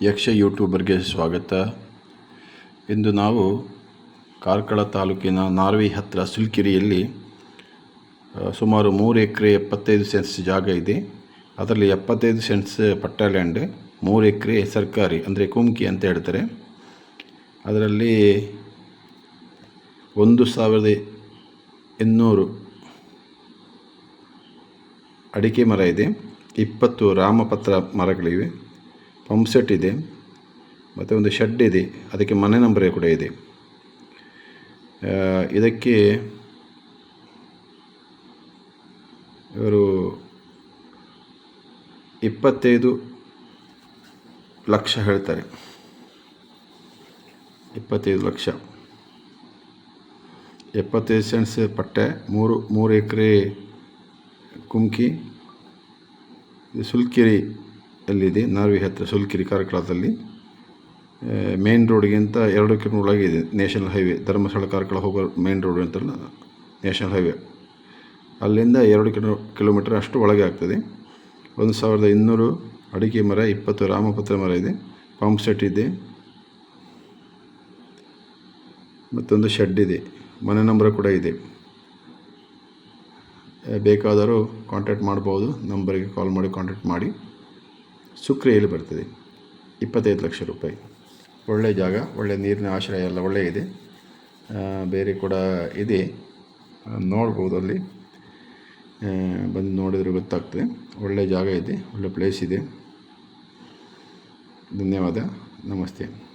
ಯಕ್ಷ ಯೂಟ್ಯೂಬರ್ಗೆ ಸ್ವಾಗತ. ಇಂದು ನಾವು ಕಾರ್ಕಳ ತಾಲೂಕಿನ ನಾರ್ವಿ ಹತ್ತಿರ ಸುಲ್ಕಿರಿಯಲ್ಲಿ ಸುಮಾರು ಮೂರು ಎಕರೆ ಎಪ್ಪತ್ತೈದು ಸೆನ್ಸ್ ಜಾಗ ಇದೆ. ಅದರಲ್ಲಿ ಎಪ್ಪತ್ತೈದು ಸೆನ್ಸ್ ಪಟ್ಟ ಲ್ಯಾಂಡ್ ಮೂರು ಎಕರೆ ಸರ್ಕಾರಿ, ಅಂದರೆ ಕುಮ್ಕಿ ಅಂತ ಹೇಳ್ತಾರೆ. ಅದರಲ್ಲಿ ಒಂದು ಸಾವಿರದ ಇನ್ನೂರು ಅಡಿಕೆ ಮರ ಇದೆ. ಇಪ್ಪತ್ತು ರಾಮಪತ್ರ ಮರಗಳಿವೆ. ಪಂಪ್ಸೆಟ್ ಇದೆ, ಮತ್ತು ಒಂದು ಶೆಡ್ ಇದೆ, ಅದಕ್ಕೆ ಮನೆ ನಂಬರೇ ಕೂಡ ಇದೆ. ಇದಕ್ಕೆ ಇವರು ಇಪ್ಪತ್ತೈದು ಲಕ್ಷ ಹೇಳ್ತಾರೆ. ಇಪ್ಪತ್ತೈದು ಲಕ್ಷ. ಎಪ್ಪತ್ತೈದು ಸೆಂಟ್ಸ್ ಪಟ್ಟೆ, ಮೂರು ಮೂರು ಎಕರೆ ಕುಮ್ಕಿ ಸುಲ್ಕಿರಿ ಅಲ್ಲಿದೆ, ನಾರ್ವಿ ಹತ್ತಿರ ಸುಲ್ಕಿರಿ ಕಾರ್ಕಳದಲ್ಲಿ. ಮೇನ್ ರೋಡ್ಗಿಂತ ಎರಡು ಕಿಲೋಮೀಟರ್ ಒಳಗೆ ಇದೆ, ನ್ಯಾಷನಲ್ ಹೈವೇ, ಧರ್ಮಸ್ಥಳ ಕಾರ್ಕಳ ಹೋಗೋ ಮೇನ್ ರೋಡ್ ಅಂತಲ್ಲ, ನ್ಯಾಷನಲ್ ಹೈವೇ. ಅಲ್ಲಿಂದ ಎರಡು ಕಿಲೋ ಕಿಲೋಮೀಟರ್ ಅಷ್ಟು ಒಳಗೆ ಆಗ್ತದೆ. ಒಂದು ಸಾವಿರದ ಇನ್ನೂರು ಅಡಿಕೆ ಮರ, ಇಪ್ಪತ್ತು ರಾಮಪತ್ರ ಮರ ಇದೆ, ಪಂಪ್ ಸೆಟ್ ಇದೆ. ಮತ್ತೊಂದು ಶೆಡ್ ಇದೆ, ಮನೆ ನಂಬರ್ ಕೂಡ ಇದೆ. ಬೇಕಾದರೂ ಕಾಂಟ್ಯಾಕ್ಟ್ ಮಾಡ್ಬೋದು, ನಂಬರಿಗೆ ಕಾಲ್ ಮಾಡಿ ಕಾಂಟ್ಯಾಕ್ಟ್ ಮಾಡಿ. ಸುಕ್ರಿಯಲ್ಲಿ ಬರ್ತದೆ? ಇಪ್ಪತ್ತೈದು ಲಕ್ಷ ರೂಪಾಯಿ. ಒಳ್ಳೆಯ ಜಾಗ ಒಳ್ಳೆಯ ನೀರಿನ ಆಶ್ರಯ ಎಲ್ಲ ಒಳ್ಳೆಯ ಇದೆ. ಬೇರೆ ಕೂಡ ಇದೆ. ನೋಡ್ಬೋದು ಅಲ್ಲಿ. ಬಂದು ನೋಡಿದರೆ ಗೊತ್ತಾಗ್ತದೆ. ಒಳ್ಳೆಯ ಜಾಗ ಇದೆ, ಒಳ್ಳೆ ಪ್ಲೇಸ್ ಇದೆ. ಧನ್ಯವಾದ. ನಮಸ್ತೆ.